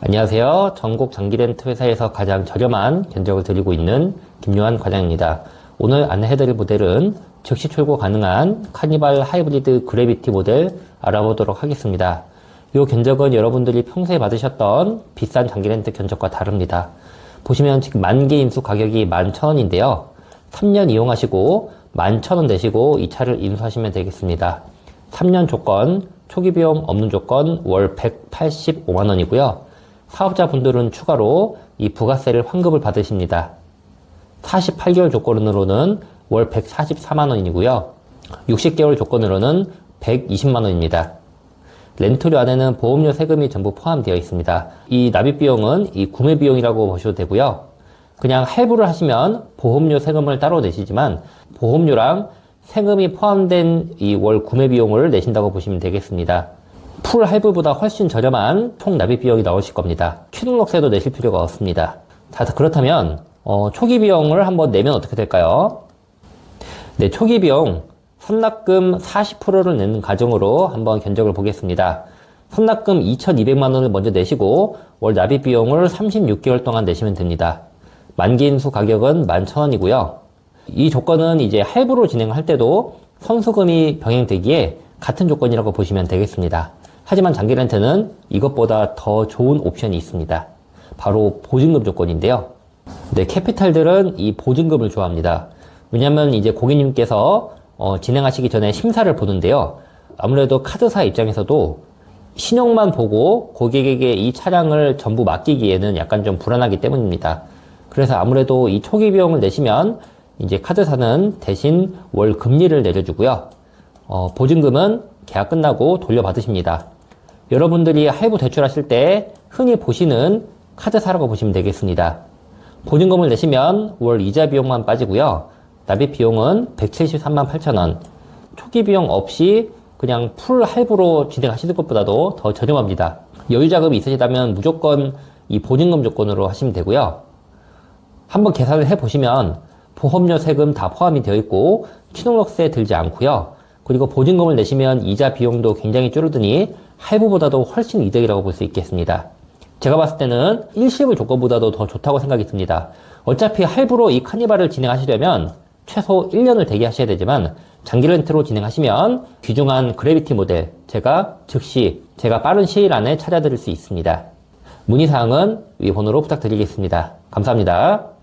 안녕하세요. 전국 장기렌트 회사에서 가장 저렴한 견적을 드리고 있는 김요한 과장입니다. 오늘 안내해드릴 모델은 즉시 출고 가능한 카니발 하이브리드 그래비티 모델 알아보도록 하겠습니다. 이 견적은 여러분들이 평소에 받으셨던 비싼 장기렌트 견적과 다릅니다. 보시면 지금 만기 인수 가격이 11,000원인데요. 3년 이용하시고 11,000원 내시고 이 차를 인수하시면 되겠습니다. 3년 조건, 초기 비용 없는 조건 월 185만원이고요. 사업자분들은 추가로 이 부가세를 환급을 받으십니다. 48개월 조건으로는 월 144만원이고요. 60개월 조건으로는 120만원입니다. 렌트료 안에는 보험료 세금이 전부 포함되어 있습니다. 이 납입 비용은 이 구매 비용이라고 보셔도 되고요. 그냥 할부를 하시면 보험료 세금을 따로 내시지만 보험료랑 세금이 포함된 이 월 구매 비용을 내신다고 보시면 되겠습니다. 풀 할부보다 훨씬 저렴한 총 납입 비용이 나오실 겁니다. 취등록세도 내실 필요가 없습니다. 자, 그렇다면 어, 초기 비용을 한번 내면 어떻게 될까요? 네, 초기 비용 선납금 40%를 내는 가정으로 한번 견적을 보겠습니다. 선납금 2,200만 원을 먼저 내시고 월 납입 비용을 36개월 동안 내시면 됩니다. 만기 인수 가격은 11,000원이고요. 이 조건은 이제 할부로 진행할 때도 선수금이 병행되기에 같은 조건이라고 보시면 되겠습니다. 하지만 장기 렌트는 이것보다 더 좋은 옵션이 있습니다. 바로 보증금 조건인데요. 네, 캐피탈들은 이 보증금을 좋아합니다. 왜냐면 이제 고객님께서 어, 진행하시기 전에 심사를 보는데요. 아무래도 카드사 입장에서도 신용만 보고 고객에게 이 차량을 전부 맡기기에는 약간 좀 불안하기 때문입니다. 그래서 아무래도 이 초기 비용을 내시면 이제 카드사는 대신 월 금리를 내려주고요. 어, 보증금은 계약 끝나고 돌려받으십니다. 여러분들이 할부 대출하실 때 흔히 보시는 카드사라고 보시면 되겠습니다. 보증금을 내시면 월 이자 비용만 빠지고요. 납입 비용은 173만 8천원. 초기 비용 없이 그냥 풀 할부로 진행하시는 것보다도 더 저렴합니다. 여유 자금이 있으시다면 무조건 이 보증금 조건으로 하시면 되고요. 한번 계산을 해 보시면 보험료 세금 다 포함이 되어 있고 취등록세 들지 않고요. 그리고 보증금을 내시면 이자 비용도 굉장히 줄어드니 할부보다도 훨씬 이득이라고 볼 수 있겠습니다. 제가 봤을 때는 일시불 조건보다도 더 좋다고 생각이 듭니다. 어차피 할부로 이 카니발을 진행하시려면 최소 1년을 대기하셔야 되지만 장기 렌트로 진행하시면 귀중한 그래비티 모델 제가 즉시 제가 빠른 시일 안에 찾아드릴 수 있습니다. 문의사항은 위 번호로 부탁드리겠습니다. 감사합니다.